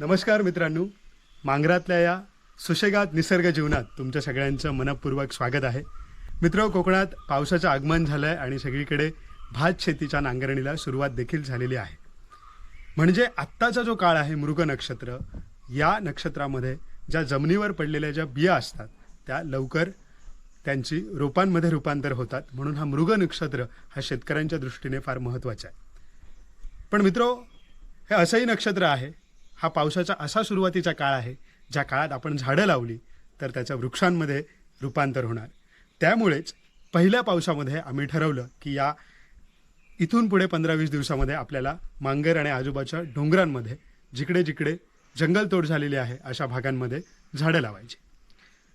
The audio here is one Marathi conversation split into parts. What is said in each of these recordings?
नमस्कार मित्रांनो. मांगरातल्या या सुशेगात निसर्ग जीवनात तुमच्या सगळ्यांचं मनपूर्वक स्वागत आहे. मित्र कोकणात पावसाचं आगमन झालं आहे आणि सगळीकडे भात शेतीच्या नांगरणीला सुरुवात देखील झालेली आहे. म्हणजे आत्ताचा जो काळ आहे मृग नक्षत्र या नक्षत्रामध्ये ज्या जमिनीवर पडलेल्या ज्या बिया असतात त्या लवकर त्यांची रोपांमध्ये रूपांतर होतात. म्हणून हा मृग नक्षत्र हा शेतकऱ्यांच्या दृष्टीने फार महत्त्वाचा आहे. पण मित्रो हे असंही नक्षत्र आहे हा पावसाचा असा सुरुवातीचा काळ आहे ज्या काळात आपण झाडं लावली तर त्याच्या वृक्षांमध्ये रूपांतर होणार. त्यामुळेच पहिल्या पावसामध्ये आम्ही ठरवलं की या इथून पुढे पंधरा वीस दिवसामध्ये आपल्याला मांगर आणि आजूबाजूच्या डोंगरांमध्ये जिकडे जिकडे जंगलतोड झालेली आहे अशा भागांमध्ये झाडं लावायची.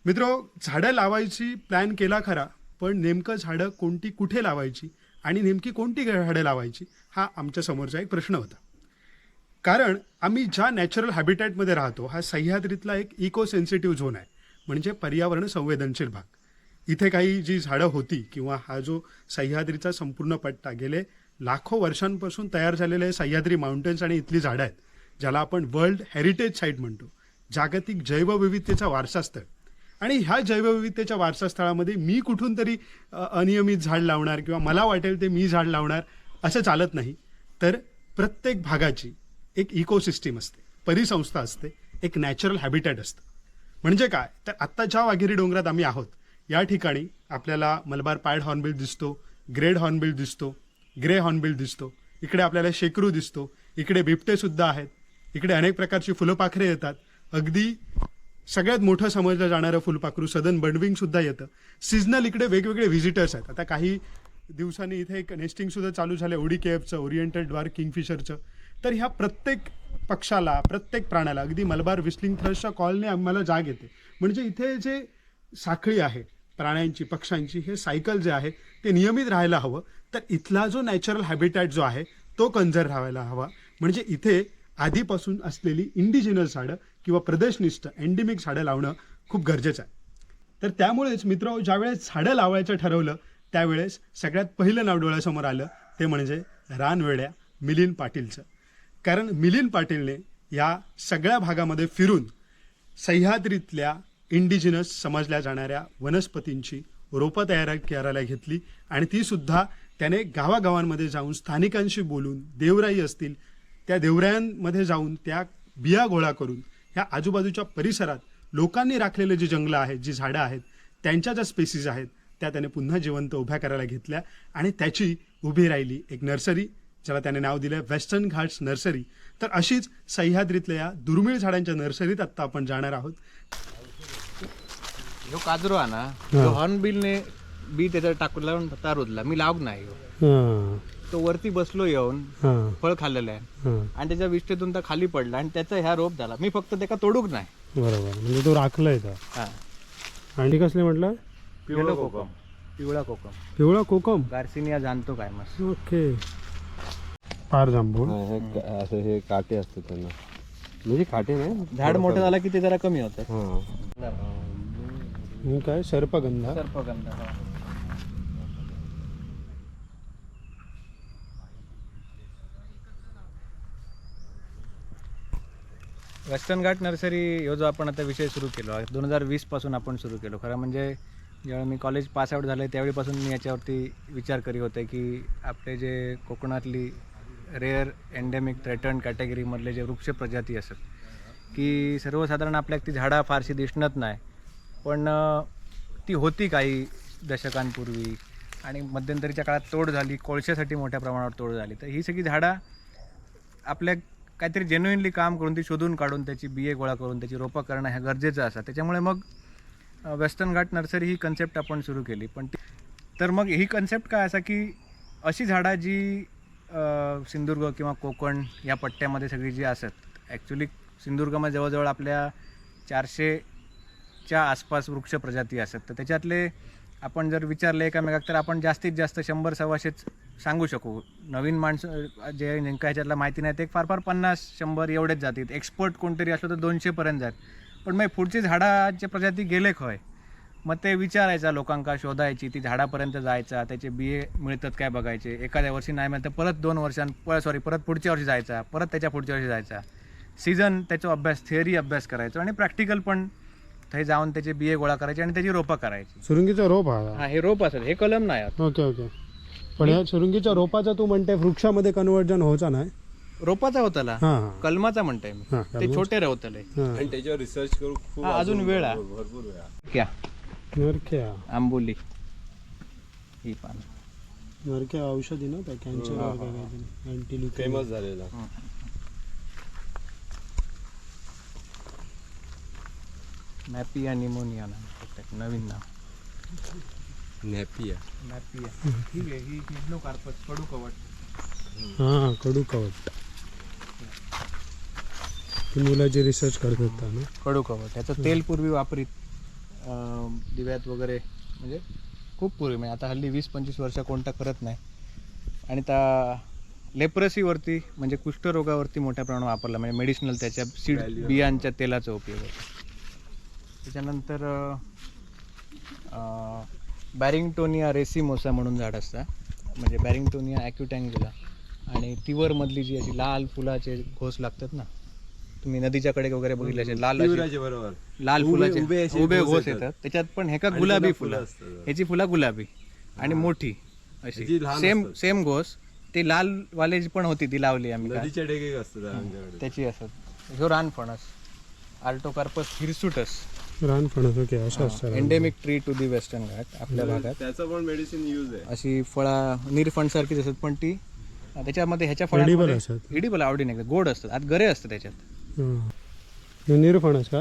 मित्रो झाडं लावायची प्लॅन केला खरा पण नेमकं झाडं कोणती कुठे लावायची आणि नेमकी कोणती झाडं लावायची हा आमच्या समोरचा एक प्रश्न होता. कारण आम्ही ज्या नॅचरल हॅबिटॅटमध्ये राहतो हा सह्याद्रीतला एक इको सेन्सिटिव्ह झोन आहे. म्हणजे पर्यावरण संवेदनशील भाग. इथे काही जी झाडं होती किंवा हा जो सह्याद्रीचा संपूर्ण पट्टा गेले लाखो वर्षांपासून तयार झालेले सह्याद्री माउंटेन्स आणि इथली झाडं आहेत ज्याला आपण वर्ल्ड हेरिटेज साईट म्हणतो. जागतिक जैवविविधतेचा वारसास्थळ आणि ह्या जैवविविधतेच्या वारसास्थळामध्ये मी कुठून तरी अनियमित झाड लावणार किंवा मला वाटेल ते मी झाड लावणार असं चालत नाही. तर प्रत्येक भागाची एक इकोसिस्टीम असते परिसंस्था असते एक नॅचरल हॅबिटॅट असतं. म्हणजे काय? तर आत्ता ज्या वाघेरी डोंगरात आम्ही आहोत या ठिकाणी आपल्याला मलबार पायड हॉर्नबिल दिसतो ग्रेड हॉर्नबिल दिसतो ग्रे हॉर्नबिल दिसतो इकडे आपल्याला शेकरू दिसतो इकडे बिबटेसुद्धा आहेत इकडे अनेक प्रकारची फुलपाखरे येतात. अगदी सगळ्यात मोठं समजलं जाणारं फुलपाखरू सदन बडविंगसुद्धा येतं. सिजनल इकडे वेगवेगळे व्हिजिटर्स आहेत. आता काही दिवसांनी इथे एक नेस्टिंगसुद्धा चालू झालं ओडी केएफचं ओरिएंटल द्वार किंगफिशरचं. तर ह्या प्रत्येक पक्षाला प्रत्येक प्राण्याला अगदी मलबार विस्लिंग थ्रसच्या कॉलने आम्हाला जाग येते. म्हणजे इथे जे साखळी आहे प्राण्यांची पक्ष्यांची हे सायकल जे आहे ते नियमित राहायला हवं. तर इथला जो नॅचरल हॅबिटॅट जो आहे तो कन्झर्व राहायला हवा. म्हणजे इथे आधीपासून असलेली इंडिजिनस झाडं किंवा प्रदेशनिष्ठ एन्डेमिक झाडं लावणं खूप गरजेचं आहे. तर त्यामुळेच मित्र ज्यावेळेस झाडं लावायचं ठरवलं त्यावेळेस सगळ्यात पहिलं नाव डोळ्यासमोर आलं ते म्हणजे रानवेड्या मिलिंद पाटीलचं. कारण मिलिंद पाटीलने या सगळ्या भागामध्ये फिरून सह्याद्रीतल्या इंडिजिनस समजल्या जाणाऱ्या वनस्पतींची रोपं तयार करायला घेतली आणि ती सुद्धा त्याने गावागावांमध्ये जाऊन स्थानिकांशी बोलून देवराई असतील त्या देवरायांमध्ये जाऊन त्या बिया गोळा करून ह्या आजूबाजूच्या परिसरात लोकांनी राखलेले जी जंगलं आहेत जी झाडं आहेत त्यांच्या ज्या स्पेसीज आहेत त्या त्याने पुन्हा जिवंत उभ्या करायला घेतल्या आणि त्याची उभी राहिली एक नर्सरी. ज्याला त्याने नाव दिलं वेस्टर्न घाट्स नर्सरी. तर अशीच सह्याद्रीतल्या दुर्मिळ झाडांच्या नर्सरीत आत्ता आपण जाणार आहोत. ह्यो काजरो हा. ना हॉर्नबिलने बी त्याच्यात टाकून लावून तार उरला मी लावक नाही ह्यो. तो वरती बसलो येऊन फळ खाल्लेलं आहे. आणि त्याच्या विष्ठेतून तर खाली पडला आणि त्याचा ह्या रोप झाला. मी फक्त त्याका तोडूक नाही. बरोबर. म्हणजे तो राखलाय का हा. आणि कसले म्हटलं? पिवळा कोकम. पिवळा कोकम. पिवळा कोकम? गार्सिनिया जाणतो काय मस्त. ओके. फार जांभूळ. हे क- असं हे काटे असतात त्यांना. म्हणजे काटे नाही. झाड मोठं झालं की ते जरा कमी होतं हा. हे काय? सर्पगंधा. सर्पगंध वेस्टर्न घाट नर्सरी ह्यो जो आपण आता विषय सुरू केलो आहे दोन हजार वीसपासून आपण सुरू केलो. खरं म्हणजे जेव्हा मी कॉलेज पास आउट झालं त्यावेळीपासून मी याच्यावरती विचार करीत होते की आपले जे कोकणातली रेअर एंडेमिक थ्रेटन कॅटेगरीमधले जे वृक्ष प्रजाती असत की सर्वसाधारण आपल्याक ती झाडं फारशी दिसणत नाही पण ती होती काही दशकांपूर्वी आणि मध्यंतरीच्या काळात तोड झाली कोळशासाठी मोठ्या प्रमाणावर तोड झाली. तर ही सगळी झाडं आपल्या काहीतरी जेन्युइनली काम करून ती शोधून काढून त्याची बिये गोळा करून त्याची रोपं करणं हे गरजेचं असं त्याच्यामुळे मग वेस्टर्न घाट नर्सरी ही कन्सेप्ट आपण सुरू केली. पण ती तर मग ही कन्सेप्ट काय असा की अशी झाडं जी सिंधुदुर्ग किंवा कोकण या पट्ट्यामध्ये सगळी जी असत ॲक्च्युली सिंधुदुर्गामध्ये जवळजवळ आपल्या चारशेच्या आसपास वृक्ष प्रजाती असत. तर त्याच्यातले आपण जर विचारले एकामेकाक तर आपण जास्तीत जास्त शंभर सव्वाशेच सांगू शकू. नवीन माणसं जे नेमका ह्याच्यातलं माहिती नाही ते फार फार पन्नास शंभर एवढेच जातील एक्सपर्ट कोणतरी असलं तर दोनशेपर्यंत जात. पण मग पुढची झाडाचे प्रजाती गेले खय? मग ते विचारायचा लोकांका शोधायची ती झाडापर्यंत जायचा त्याचे बिये मिळतात काय बघायचे? एखाद्या वर्षी नाही मिळतं परत दोन वर्षां सॉरी परत पुढच्या वर्षी जायचा परत त्याच्या पुढच्या वर्षी जायचा. सीझन त्याचा अभ्यास थिअरी अभ्यास करायचो आणि प्रॅक्टिकल पण ते जाऊन त्याचे बिये गोळा करायचे आणि त्याची रोपं करायची. सुरुंगीचा रोप हा? हा हे रोप असेल हे कलम नाही. Okay okay. पण ह्या सुरुंगीच्या रोपाचा तू म्हणते वृक्षामध्ये कन्वर्जन होचा नाही? रोपाचा होतला. हां हां. कलमाचा म्हणतोय मी. हां ते छोटे रवतले. हां. आणि त्याच्यावर रिसर्च करू खूप हा, अजून वेळ आहे. भरपूर भरपूर वेळ आहे. क्या? नरक्या. आंबोली. ही पान. नरक्या औषधी ना त्या कॅन्सर अँटी फेमस झालेला. मॅपिया निमोनिया नाव नवीन नाव नॅपिया मॅपिया ठीक आहे ही हिप्नोकार्पस कडू कवट हां कडू कवट ती मुलाची रिसर्च करत होता ना? कडू कवट ह्याचं तेल पूर्वी वापरीत दिव्यात वगैरे म्हणजे खूप पूर्वी म्हणजे आता हल्ली वीस पंचवीस वर्ष कोणता करत नाही. आणि त्या लेप्रसीवरती म्हणजे कुष्ठरोगावरती मोठ्या प्रमाणात वापरला म्हणजे मेडिसिनल त्याच्या सीड बियांच्या तेलाचा उपयोग होतो. त्याच्यानंतर बॅरिंगटोनिया रेसिमोसा म्हणून झाड असतं. म्हणजे बॅरिंगटोनिया ॲक्युटँग्युला आणि तिवरमधली जी अशी लाल फुलाचे घोस लागतात ना तुम्ही नदीच्या कडे वगैरे बघितले असेल लाल अशी शिवराचे बरोबर. लाल उभे- फुलाचे उभे असे उभे घोस घोस येतात. येतात. त्याच्यात पण हे का आणि गुलाबी त्याला फुलं फुलं असतात. ह्याची फुलं गुलाबी आणि मोठी अशी. लहान सेम असतात. सेम घोस. ती लाल वाले जी पण होती ती लावली आम्ही काल. नदीच्या डेगे असतात आमच्याकडे. त्याची असत ह्यो रानफणस आल्टोकार्पस हिरसुटस. रान फणस ओके असं असतं endemic tree to the western Ghat आपल्या भागात. त्याचं पण मेडिसिन यूज आहे. अशी फळा निरफण सारखीच असतात पण ती त्याच्यामध्ये ह्याच्या Edible फळांमध्ये असतात. इडिबल आवडी नाही गोड असतात. आत गरे असतात त्याच्यात. हां हे निरफणस का?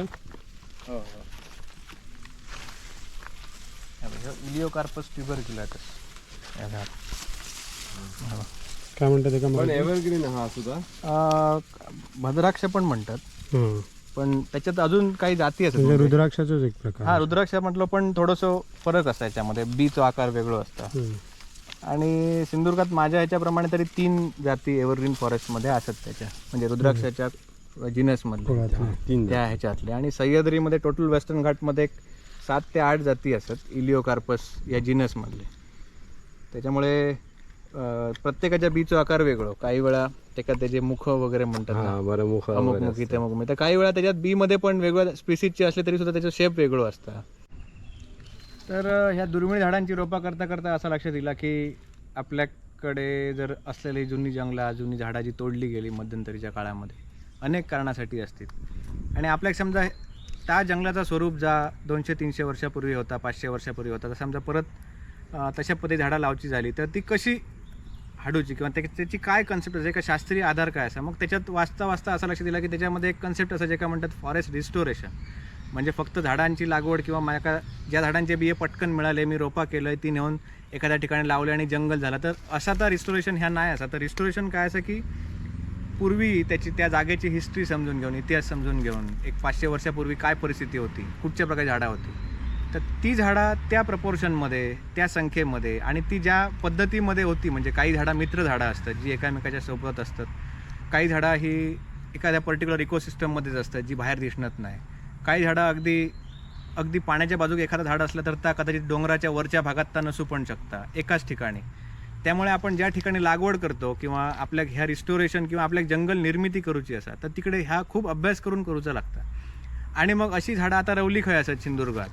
हो हो. या झाड काय म्हणतात का पण? एव्हरग्रीन हा सुद्धा. भद्राक्ष पण म्हणतात. हां पण त्याच्यात अजून काही जाती म्हणजे असतात रुद्राक्षाचाच एक हा प्रकार रुद्राक्ष म्हटलं पण थोडंसं फरक असतं याच्यामध्ये. बीचा आकार वेगळं असतं. हं. आणि सिंधुदुर्गात माझ्या ह्याच्याप्रमाणे तरी तीन जाती एव्हरग्रीन फॉरेस्टमध्ये असतात त्याच्या. म्हणजे रुद्राक्षाच्या जिनसमधल्या कुळातल्या. तीन त्या ह्याच्यातले. आणि सह्याद्रीमध्ये टोटल वेस्टर्न घाटमध्ये एक सात ते आठ जाती असतात इलिओकार्पस या जिनसमधले. त्याच्यामुळे प्रत्येकाच्या बीचं आकार वेगळं. काही वेळा त्याच्यात त्याचे मुख वगैरे म्हणतात ना. हा बरं मुख अमुक मुखी ते मुख. तर काही वेळा त्याच्यात बी मध्ये पण वेगवेगळ्या स्पीसीजचे असले तरी सुद्धा त्याचं शेप वेगळं असतं. तर ह्या दुर्मिळ झाडांची रोपा करता करता असा लक्षात दिला की आपल्याकडे जर असलेली जुनी जंगला जुनी झाडा जी तोडली गेली मध्यंतरीच्या काळामध्ये अनेक कारणासाठी असतील. आणि आपल्या समजा त्या जंगलाचा स्वरूप जा दोनशे तीनशे वर्षापूर्वी होता पाचशे वर्षापूर्वी होता तर समजा परत तशा पद्धती झाडं लावची झाली तर ती कशी हाडूची किंवा त्या- त्याची काय कन्सेप्ट असेल का शास्त्रीय आधार काय असा? मग त्याच्यात वाचता वाचता असं लक्ष दिलं की त्याच्यामध्ये एक कन्सेप्ट असं जे का म्हणतात फॉरेस्ट रिस्टोरेशन म्हणजे फक्त झाडांची लागवड किंवा माझ्या ज्या झाडांचे बिये पटकन मिळाले मी रोपा केलं ती नेऊन एखाद्या ठिकाणी लावले आणि जंगल झालं तर असा तर रिस्टोरेशन ह्या नाही असा. तर रिस्टोरेशन काय असं की पूर्वी त्याची त्या जागेची हिस्ट्री समजून घेऊन इतिहास समजून घेऊन एक पाचशे वर्षापूर्वी काय परिस्थिती होती कुठच्या प्रकारे झाडं होती तर ती झाडं त्या प्रपोर्शनमध्ये त्या संख्येमध्ये आणि ती ज्या पद्धतीमध्ये होती म्हणजे काही झाडं मित्र झाडं असतात जी एकामेकाच्या सोबत असतात काही झाडं ही एखाद्या पर्टिक्युलर इकोसिस्टममध्येच असतात जी बाहेर दिसणत नाही. काही झाडं अगदी अगदी पाण्याच्या बाजूक एखादं झाड असलं तर त्या कदाचित डोंगराच्या वरच्या भागात त्या नसू पण शकता एकाच ठिकाणी. त्यामुळे आपण ज्या ठिकाणी लागवड करतो किंवा आपल्या ह्या रिस्टोरेशन किंवा आपल्या जंगल निर्मिती करूची असा तर तिकडे ह्या खूप अभ्यास करून करूचा लागतं. आणि मग अशी झाडं आता रवली खंय असतात सिंधुदुर्गात.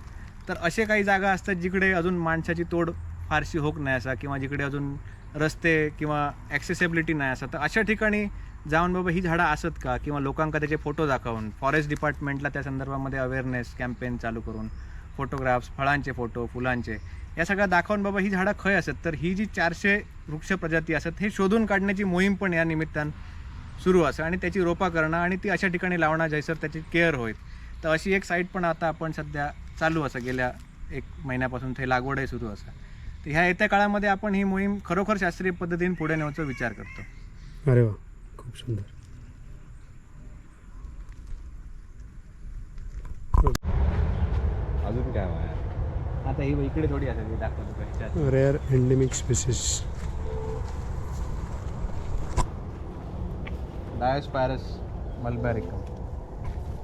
तर असे काही जागा असतात जिकडे अजून माणसाची तोड फारशी होक नाही असा किंवा जिकडे अजून रस्ते किंवा ॲक्सेसिबिलिटी नाही असा. तर अशा ठिकाणी जाऊन बाबा ही झाडं असत का? किंवा लोकांका त्याचे फोटो दाखवून फॉरेस्ट डिपार्टमेंटला त्या संदर्भामध्ये अवेअरनेस कॅम्पेन चालू करून फोटोग्राफ्स फळांचे फोटो फुलांचे या सगळ्या दाखवून बाबा ही झाडं खय असत? तर ही जी चारशे वृक्ष प्रजाती असत हे शोधून काढण्याची मोहीम पण या निमित्तानं सुरू असं. आणि त्याची रोपा करणं आणि ती अशा ठिकाणी लावणं जैसर त्याची केअर होईल. तर अशी एक साईट पण आता आपण सध्या चालू असं गेल्या एक महिन्यापासून ते लागवडही सुरू असं. तर ह्या येत्या काळामध्ये आपण ही मोहीम खरोखर शास्त्रीय पद्धतीने पुढे नेण्याचा विचार करतो. अरे वा खूप सुंदर. अजून काय वाया आता ही इकडे थोडी असेल दाखवतो का ह्याच्यात rare endemic species. Diospyros malabaricum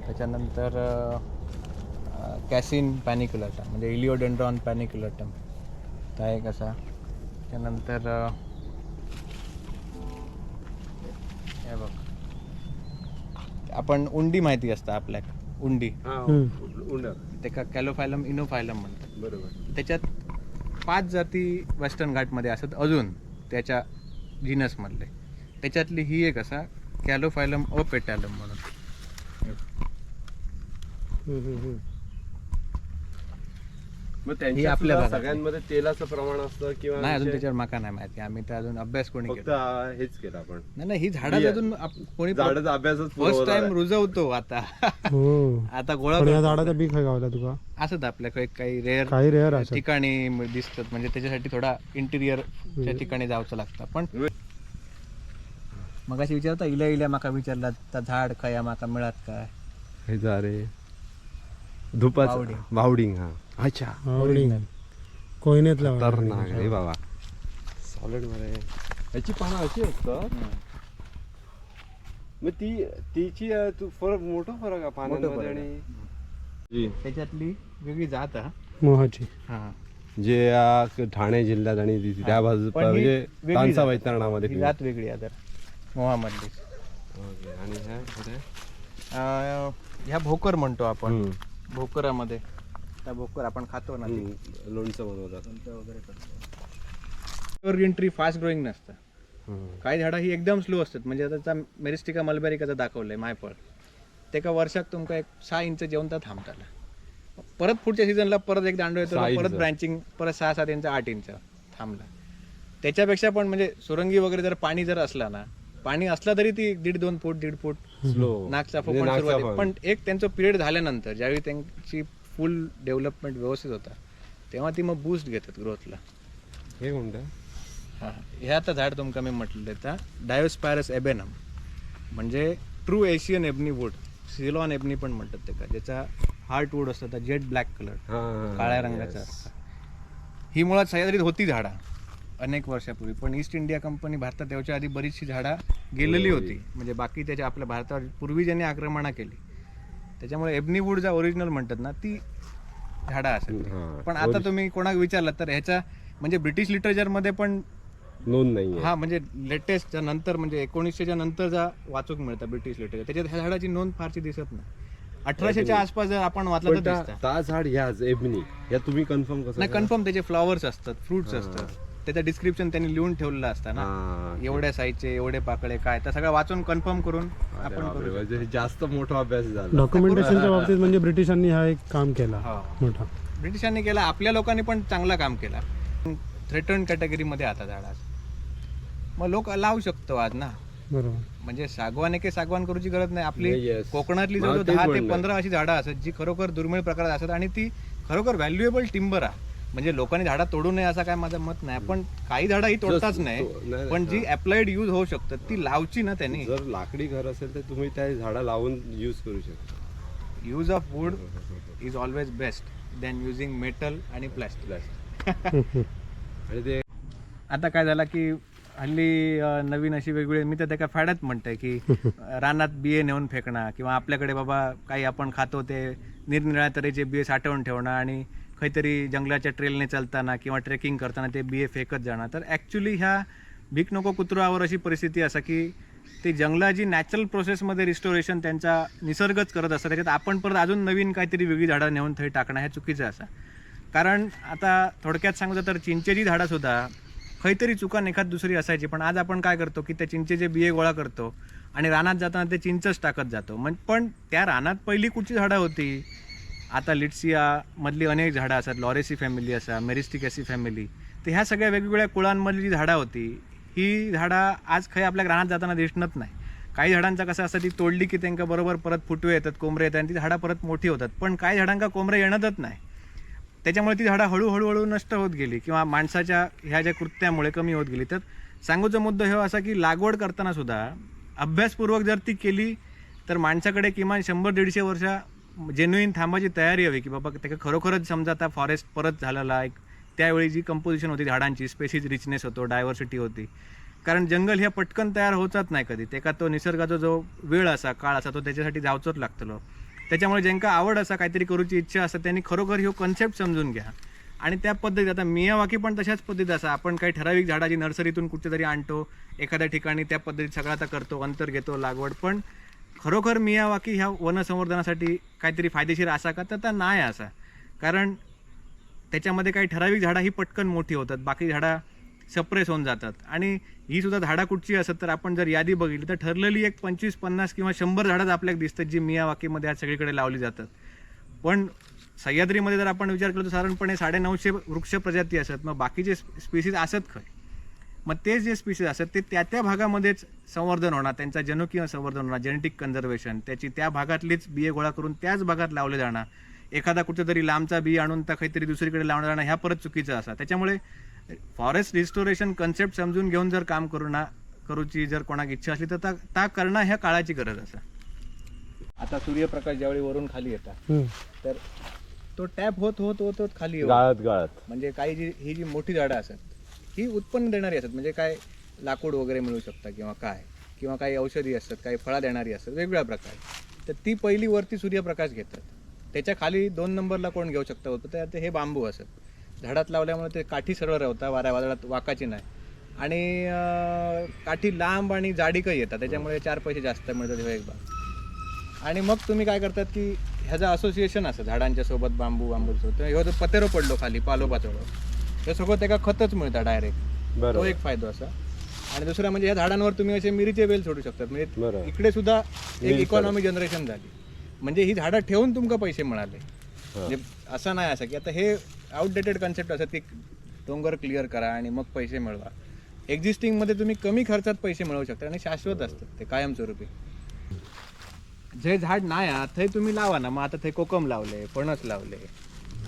त्याच्यानंतर कॅसिन पॅनिक्युलटम म्हणजे इलिओडेंड्रॉन पॅनिक्युलटम त्या एक असा. त्यानंतर हे बघ. आपण उंडी माहिती असतं आपल्याक उंडी. त्याका कॅलोफायलम इनोफायलम म्हणतात. बरोबर. त्याच्यात पाच जाती वेस्टर्न घाटमध्ये असतात अजून त्याच्या जिनसमधले त्याच्यातली ही एक असा कॅलोफायलम अपेटॅलम म्हणून. हम्म, हम्म, हम्म. मग त्यांच्या आपल्या सुद्धा भागात सगळ्यांमध्ये तेलाचं प्रमाण असतं किंवा नाही अजून त्याच्यावर माका नाही माहिती. आम्ही तर अजून अभ्यास कोणी फक्त केला? हा हेच केलं आपण. नाही नाही ही झाडं बिया. अजून आप- कोणी झाडाचा अभ्यासच फर्स्ट पुरवला टाइम आहे. रुजवतो आता. हो. आता गोळा पण या करतो. झाडाचं बी खाय गावला तुका? असत आपल्याकडे काही रेअर काही रेअर असत ठिकाणी दिसतात. म्हणजे त्याच्यासाठी थोडा इंटिरियरच्या ठिकाणी जावचं लागतं. पण मग अशी विचारता इल्या इल्या माका विचारला तर झाड काय माका मिळत काय? हे जा रे धुपाच बावडिंग. बावडिंग हा. अच्छा. आवडी खतरनाक रे बाबा. सॉलिडमध्ये. याची पानं अशी असतात मग ती तिची अं, तू फरक मोठा फरक आहे पानांमध्ये आणि त्याच्यातली वेगळी जात हा मोहाची. हा. जे ठाणे जिल्ह्यात आणि ती- त्या बाजू पण ही म्हणजे वेगळी तानसा जात. वैतरणामध्ये ही जात वेगळी आहे तर. मोहामधली. ओके. आणि ह्या कुठे? अं, ह्या भोकर म्हणतो आपण. हम्म. भोकरामध्ये त्या भोकर आपण खातो ना ती. लोणचं बनवतात. वगैरे करतो. ट्री फास्ट ग्रोईंग नसतं. काही झाडं ही एकदम स्लो असतात. म्हणजे आता मेरिस्टिका मलबेरिकाचं दाखवलंय मायफळ ते का वर्षात तुमका एक सहा इंच जेवण तर थांबताला. परत पुढच्या सीझनला परत एक दांडो येतो सहा परत इंच. ब्रँचिंग परत सहा सात इंच आठ इंच थांबला. त्याच्यापेक्षा पण म्हणजे सुरंगी वगैरे जर पाणी जर असला ना पाणी असला तरी ती दीड दोन फूट दीड फूट स्लो नागचा म्हणजे पण नागचाफा. सुरुवात. पण एक त्यांचं पिरियड झाल्यानंतर ज्यावेळी त्यांची फुल डेव्हलपमेंट व्यवस्थित होता तेव्हा ती मग बूस्ट घेतात ग्रोथला हे कोणतं? हा हे आता झाड तुमका मी म्हटलं तर डायोस्पायरस एबेनम म्हणजे true Asian ebony wood Ceylon ebony पण म्हणतात ते का ज्याचा हार्ट वूड असतं जेट ब्लॅक कलर हा, हा, हा. काळ्या रंगाचा ही मुळात सह्याद्रीत होती झाडा. अनेक वर्षापूर्वी. पण ईस्ट इंडिया कंपनी भारतात याच्या आधी बरीचशी झाडा गेलेली होती. म्हणजे बाकी त्याच्या आपल्या भारतावर पूर्वी ज्यांनी आक्रमणा केली. त्याच्यामुळे एबनी वूड ज्या ओरिजिनल म्हणतात ना ती झाडा असेल. पण आता तुम्ही कोणाक विचारलं तर ह्याच्या म्हणजे ब्रिटिश लिटरेचरमध्ये पण नोंद नाहीये. हा म्हणजे लेटेस्ट नंतर म्हणजे एकोणीसशेच्या नंतरचा वाचूक मिळतं ब्रिटिश लिटरेचर त्याच्यात ह्या झाडाची नोंद फारशी दिसत नाही. अठराशेच्या आसपास जर आपण वाचलं तर झाड ह्याच एबनी या तुम्ही कन्फर्म कसं नाही कन्फर्म त्याचे फ्लॉवर्स असतात फ्रुट्स असतात. त्याचं डिस्क्रिप्शन त्यांनी लिहून ठेवलेलं असतं ना. हा. एवढ्या साईजचे एवढे पाकळे काय तर सगळं वाचून कन्फर्म करून अरे आपण बापरे, करू म्हणजे जास्त मोठा अभ्यास झाला. डॉक्युमेंटेशनच्या बाबतीत म्हणजे ब्रिटिशांनी हा एक काम केला हा. मोठा. ब्रिटिशांनी केला आपल्या लोकांनी पण चांगला काम केला. थ्रेटन कॅटेगरीमध्ये आता झाड आज मग लोक लावू शकतो आज ना. बरोबर. म्हणजे सागवान एके सागवान करूची गरज नाही. आपली yes. कोकणातली मला जवळ तेच दहा ते. पंधरा अशी झाडं असतात जी खरोखर दुर्मिळ प्रकारात असतात आणि ती खरोखर व्हॅल्युएबल टिंबर आहे. म्हणजे लोकांनी झाडं तोडू नये असं काय माझं मत नाही. पण काही झाडं ही तोडताच नाही पण जी अप्लाइड यूज होऊ शकतात ती लावची ना त्यांनी. जर लाकडी घर असेल तर तुम्ही त्या झाडा लावून यूज करू शकता. Use of wood is always best than using metal आणि प्लॅस्टिक आणि ते आता काय झालं की हल्ली नवीन अशी वेगवेगळी मी तर त्या फॅडत म्हणतोय की रानात बिये नेऊन फेकणं किंवा आपल्याकडे बाबा काही आपण खातो ते निरनिराळ्या तऱ्हेचे बिये साठवून ठेवणं आणि काहीतरी जंगलाच्या ट्रेलने चालताना किंवा ट्रेकिंग करताना ते बिये फेकत जाणं तर ॲक्च्युली ह्या भीक नको कुत्र्यावर अशी परिस्थिती असा की ते जंगलाची नॅचरल प्रोसेसमध्ये रिस्टोरेशन त्यांचा निसर्गच करत असतात. त्याच्यात आपण परत अजून नवीन काहीतरी वेगळी झाडं नेऊन थंय टाकणं हे चुकीचं असा. कारण आता थोडक्यात सांगतो तर चिंचेची झाडंसुद्धा खैतरी चुकान एखाद दुसरी असायची. पण आज आपण काय करतो की त्या चिंचेचे बिये गोळा करतो आणि रानात जाताना ते चिंचच टाकत जातो. मग पण त्या रानात पहिली कुठची झाडं होती? आता लिट्सिया मधली अनेक झाडं असतात लॉरेसी फॅमिली असा मेरिस्टिकॅसी फॅमिली तर ह्या सगळ्या वेगवेगळ्या कुळांमधली जी झाडं होती ही झाडं आज खय आपल्या रानात जाताना दिसणत नाही. काही झाडांचा कसं असतं ती तोडली की त्यांना बरोबर परत फुटवे येतात कोंबरे येतात आणि ती झाडं परत मोठी होतात. पण काही झाडांका कोंबरे येणतच नाही. त्याच्यामुळे ती झाडं हळूहळू हळू नष्ट होत गेली किंवा माणसाच्या ह्या ज्या कृत्यामुळे कमी होत गेली. तर सांगूचा मुद्दा हे असा की लागवड करताना सुद्धा अभ्यासपूर्वक जर ती केली तर माणसाकडे किमान शंभर दीडशे वर्षा जेन्युईन थांबाची तयारी हवी की बाबा त्याला खरोखरच समजा आता फॉरेस्ट परत झालेला एक त्यावेळी जी कंपोजिशन होती झाडांची स्पेसीज रिचनेस होतो डायव्हर्सिटी होती. कारण जंगल ह्या पटकन तयार होतच नाही कधी. तेका तो निसर्गाचा जो वेळ असा काळ असा तो त्याच्यासाठी जावचोच लागतलो. त्याच्यामुळे ज्यांका आवड असा काहीतरी करूची इच्छा असता त्यांनी खरोखर ह्यो कन्सेप्ट समजून घ्या. आणि त्या पद्धतीत आता मियावाकी पण तशाच पद्धतीत असा. आपण काही ठराविक झाडाची नर्सरीतून कुठेतरी आणतो एखाद्या ठिकाणी त्या पद्धतीत सगळं आता करतो अंतर घेतो लागवड. पण खरोखर मियावाकी ह्या वनसंवर्धनासाठी काहीतरी फायदेशीर असा का? तर नाही असा. कारण त्याच्यामध्ये काही ठराविक झाडं ही पटकन मोठी होतात. बाकी झाडं सप्रेस होऊन जातात. आणि ही सुद्धा झाडं कुठची असत तर आपण जर यादी बघितली तर ठरलेली एक पंचवीस पन्नास किंवा शंभर झाडं आपल्याला दिसतात जी मियावाकीमध्ये आज सगळीकडे लावली जातात. पण सह्याद्रीमध्ये जर आपण विचार केला तर साधारणपणे साडेनऊशे वृक्ष प्रजाती असतात मग बाकीचे स्पेसीज असत खय मग ते जे स्पीसीज असतात ते त्या त्या भागामध्येच संवर्धन होणार त्यांचा जनुकीय संवर्धन होणार जेनेटिक कन्झर्वेशन त्याची त्या भागातलीच बिये गोळा करून त्याच भागात लावले जाणार. एखादा कुठेतरी लांबचा बी आणून त्या काहीतरी दुसरीकडे लावणार जाणं ह्या परत चुकीचं असा. त्याच्यामुळे फॉरेस्ट रिस्टोरेशन कन्सेप्ट समजून घेऊन जर काम करू ना करूची जर कोणाक इच्छा असली तर ता- करणं ह्या काळाची गरज असा. आता सूर्यप्रकाश ज्यावेळी वरून खाली येतात. तर तो टॅप होत होत होत होत खाली गाळत गाळत. म्हणजे काही जी ही जी मोठी झाडं असतात ही उत्पन्न देणारी असतात. म्हणजे काय लाकूड वगैरे मिळू शकतं किंवा काय? किंवा काही औषधी असतात काही फळा देणारी असतात वेगवेगळ्या प्रकारे. तर ती पहिली वरती सूर्यप्रकाश घेतात. त्याच्याखाली दोन नंबरला कोण घेऊ शकतं? होतं तर ते हे बांबू असत झाडात लावल्यामुळे ते काठी सरळ राहतात वाऱ्या वादळात वाकाची नाही. आणि काठी लांब आणि जाडीकही येतात. त्याच्यामुळे चार पैसे जास्त मिळतात हे एक बाग आणि मग तुम्ही काय करतात की ह्याचं असोसिएशन असं झाडांच्या सोबत बांबू बांबूसोबत ह्यो पतेरो पडलो खाली पालो पाचोळो हे सगळं त्याला खतच मिळतं डायरेक्ट तो एक फायदा असा. आणि दुसरा म्हणजे या झाडांवर तुम्ही असे मिरीचे वेल सोडू शकतात. म्हणजे इकडे सुद्धा एक इकॉनॉमी जनरेशन झाली. म्हणजे ही झाडं ठेवून तुमका पैसे मिळाले. म्हणजे असं नाही असं की आता हे आउटडेटेड कन्सेप्ट असत की डोंगर क्लिअर करा आणि मग पैसे मिळवा. एक्झिस्टिंगमध्ये तुम्ही कमी खर्चात पैसे मिळवू शकता आणि शाश्वत असतात ते कायमस्वरूपी. जे झाड नाही आहे थंय तुम्ही लावा ना. मग आता ते कोकम लावले फणस लावले.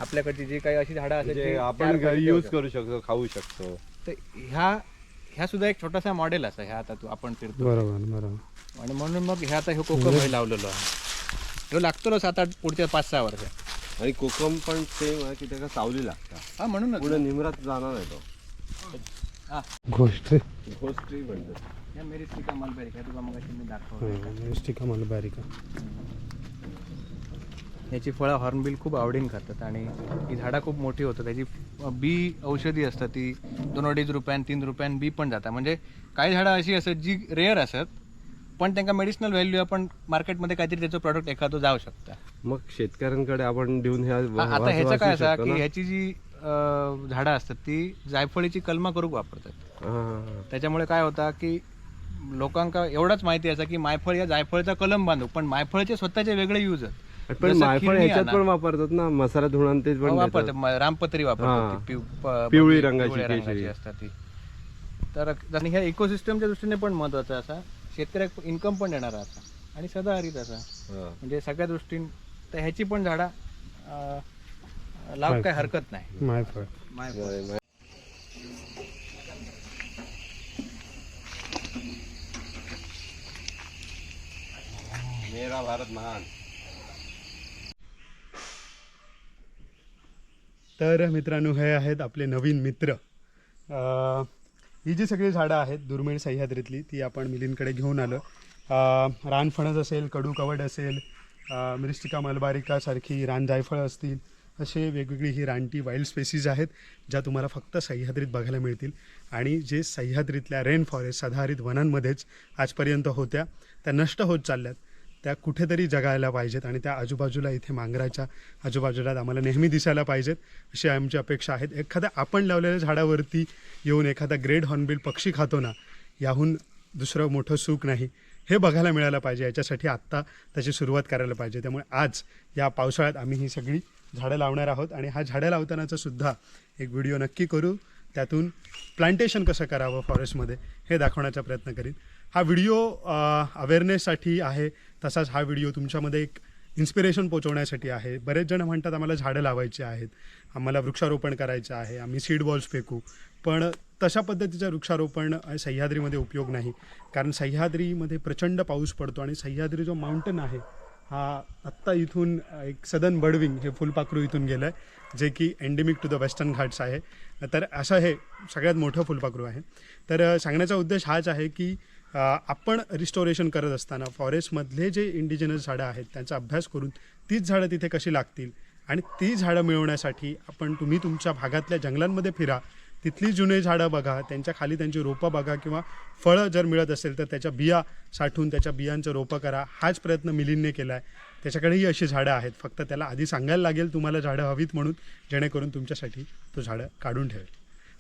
आपल्याकडची जी काही अशी झाडं असतात म्हणजे जी आपण चार घरी यूज करू शकतो खाऊ शकतो. तर ह्या ह्या सुद्धा एक छोटासा मॉडेल असा ह्या आता तू आपण फिरतो. बरोबर बरोबर. आणि म्हणून मग ह्या आता ह्यो कोकम हे लावलेलो आहे. ह्यो लागतो सात आठ पुढच्या पाच सहा वर्ष. आणि कोकम पण सेम आहे की त्याला सावली लागता हा म्हणूनच. पुढे निमरात जाणार आहे तो. हा. गोष्ट. गोष्टी म्हणतात या मेरिस्टिका मलबेरी काय तुला मग मी दाखवलं. Myristica malabarica. याची फळं हॉर्नबिल खूप आवडीने खातात आणि ही झाडं खूप मोठी होतात. त्याची बी औषधी असतात ती दोन अडीच रुपयान तीन रुपयान बी पण जातात. म्हणजे काही झाडं अशी असतात जी रेअर असतात पण त्यांना मेडिसिनल व्हॅल्यू आपण मार्केटमध्ये काहीतरी त्याचं प्रॉडक्ट एखादं जाऊ शकता. मग शेतकऱ्यांकडे आपण देऊन आता ह्याचं काय असं की? ह्याची जी झाडं असतात ती जायफळीची कलमा करूक वापरतात. त्याच्यामुळे काय होता की लोकांका एवढाच माहिती असा की मायफळ या जायफळचा कलम बांधू पण मायफळचे स्वतःचे वेगळे यूज आहेत. पण जसं मायफळ खिरणी ह्याच्यात आणा. पण वापरतात ना मसाला धुणं ते पण वापरते देतात. म- रामपत्री हा. वापरतात ती पिव- प- पिवळी रंगाची केशरी. असतात ती तर आणि ह्या इकोसिस्टमच्या दृष्टीने पण महत्त्वाचा असा शेतकऱ्याक इन्कम पण देणारा असा आणि सदाहरित असा हा. म्हणजे सगळ्या दृष्टीने तर ह्याची पण झाडा लाव काय हरकत नाही मायफळ मायफळ. मेरा भारत महान तर मित्रांनो हे आहेत आपले नवीन मित्र. ही जी सगळी झाडं आहेत दुर्मिळ सह्याद्रीतली ती आपण मिलींकडे घेऊन आलो. रानफणस असेल कडू कवड असेल मिरिस्टिका मलबारिकासारखी रान जायफळ असतील असे वेगवेगळी ही रानटी वाईल्ड स्पेसीज आहेत ज्या तुम्हाला फक्त सह्याद्रीत बघायला मिळतील. आणि जे सह्याद्रीतल्या रेन फॉरेस्ट सदाहरित वनांमध्येच आजपर्यंत होत्या त्या नष्ट होत चालल्यात. त्या कुठेतरी जगायला पाहिजेत आणि त्या आजूबाजूला इथे मांगराच्या आजूबाजूला आम्हाला नेहमी दिसायला पाहिजेत अशी आमची अपेक्षा आहेत. एखाद्या आपण लावलेल्या झाडावरती येऊन एखादा ग्रेड हॉर्नबिल पक्षी खातो ना याहून दुसरं मोठं सुख नाही. हे बघायला मिळालं पाहिजे याच्यासाठी आत्ता त्याची सुरुवात करायला पाहिजे. त्यामुळे आज या पावसाळ्यात आम्ही ही सगळी झाडं लावणार आहोत आणि हा झाडं लावतानाचा सुद्धा एक व्हिडिओ नक्की करू. त्यातून प्लांटेशन कसं करावं फॉरेस्टमध्ये हे दाखवण्याचा प्रयत्न करीन. हा व्हिडिओ अवेअरनेससाठी आहे. तसाच हा व्हिडिओ तुमच्यामध्ये एक इन्स्पिरेशन पोचवण्यासाठी आहे. बरेच जण म्हणतात आम्हाला झाडं लावायची आहेत. आम्हाला वृक्षारोपण करायचं आहे. आम्ही सीड बॉल्स फेकू. पण तशा पद्धतीचं वृक्षारोपण सह्याद्रीमध्ये उपयोग नाही. कारण सह्याद्रीमध्ये प्रचंड पाऊस पडतो आणि सह्याद्री जो माउंटन आहे हा आत्ता इथून एक सदन बडविंग हे फुलपाखरू इथून गेलं आहे जे की endemic to the western Ghats आहे. तर असं हे सगळ्यात मोठं फुलपाखरू आहे. तर सांगण्याचा उद्देश हाच आहे की आपण रिस्टोरेशन करत असताना फॉरेस्टमधले जे इंडिजिनस झाडं आहेत त्यांचा अभ्यास करून तीच झाडं तिथे कशी लागतील? आणि ती झाडं मिळवण्यासाठी आपण तुम्ही तुमच्या भागातल्या जंगलांमध्ये फिरा. तिथली जुने झाडं बघा त्यांच्या खाली त्यांची रोपं बघा किंवा फळं जर मिळत असेल तर त्याच्या बिया साठवून त्याच्या बियांचं रोपं करा. हाच प्रयत्न मिलिंदने केला आहे त्याच्याकडेही अशी झाडं आहेत. फक्त त्याला आधी सांगायला लागेल तुम्हाला झाडं हवीत म्हणून जेणेकरून तुमच्यासाठी तो झाडं काढून ठेवेल.